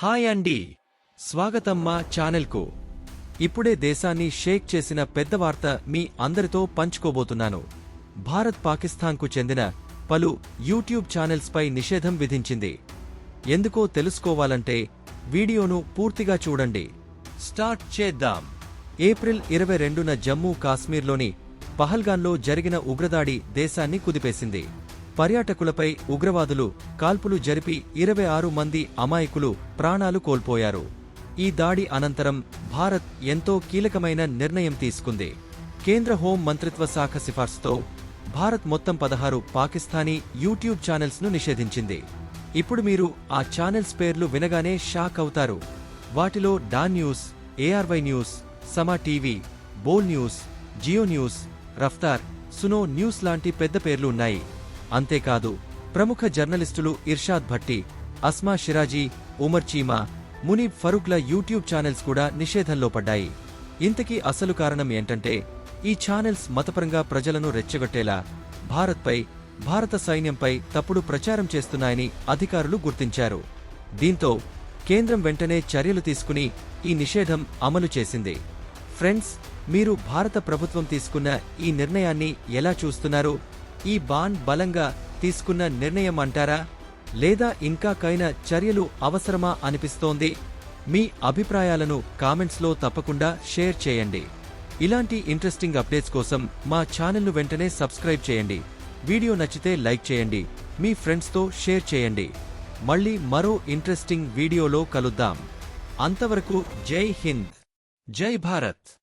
Hi అండి. స్వాగతం మా ఛానల్కు. ఇప్పుడే దేశాన్ని షేక్ చేసిన పెద్ద వార్త మీ అందరితో పంచుకోబోతున్నాను. భారత్ పాకిస్తాన్కు చెందిన పలు యూట్యూబ్ ఛానల్స్పై నిషేధం విధించింది. ఎందుకో తెలుసుకోవాలంటే వీడియోను పూర్తిగా చూడండి. స్టార్ట్ చేద్దాం. ఏప్రిల్ ఇరవై రెండున జమ్మూ కాశ్మీర్లోని పహల్గాన్లో జరిగిన ఉగ్రదాడి దేశాన్ని కుదిపేసింది. పర్యాటకులపై ఉగ్రవాదులు కాల్పులు జరిపి ఇరవై ఆరు మంది అమాయకులు ప్రాణాలు కోల్పోయారు. ఈ దాడి అనంతరం భారత్ ఎంతో కీలకమైన నిర్ణయం తీసుకుంది. కేంద్ర హోం మంత్రిత్వ శాఖ సిఫార్సుతో భారత్ మొత్తం పదహారు పాకిస్తానీ యూట్యూబ్ ఛానల్స్ను నిషేధించింది. ఇప్పుడు మీరు ఆ ఛానల్స్ పేర్లు వినగానే షాక్ అవుతారు. వాటిలో Dawn news ARY news Samaa TV Bol news Geo news Raftar Suno news లాంటి పెద్ద పేర్లు ఉన్నాయి. అంతేకాదు ప్రముఖ జర్నలిస్టులు ఇర్షాద్ భట్టి అస్మా షిరాజీ ఉమర్ చీమా మునీబ్ ఫరూక్ల యూట్యూబ్ ఛానల్స్ కూడా నిషేధంలో పడ్డాయి. ఇంతకీ అసలు కారణం ఏంటంటే ఈ ఛానల్స్ మతపరంగా ప్రజలను రెచ్చగొట్టేలా భారత్పై భారత సైన్యంపై తప్పుడు ప్రచారం చేస్తున్నాయని అధికారులు గుర్తించారు. దీంతో కేంద్రం వెంటనే చర్యలు తీసుకుని ఈ నిషేధం అమలు చేసింది. ఫ్రెండ్స్ మీరు భారత ప్రభుత్వం తీసుకున్న ఈ నిర్ణయాన్ని ఎలా చూస్తున్నారు? ఈ బాన్ బలంగా తీసుకున్న నిర్ణయం అంటారా లేదా ఇంకా కైన చర్యలు అవసరమా అనిపిస్తోంది? మీ అభిప్రాయాలను కామెంట్స్లో తప్పకుండా షేర్ చేయండి. ఇలాంటి ఇంట్రెస్టింగ్ అప్డేట్స్ కోసం మా ఛానల్ను వెంటనే సబ్స్క్రైబ్ చేయండి. వీడియో నచ్చితే లైక్ చేయండి. మీ ఫ్రెండ్స్తో షేర్ చేయండి. మళ్ళీ మరో ఇంట్రెస్టింగ్ వీడియోలో కలుద్దాం. అంతవరకు జై హింద్. జై భారత్.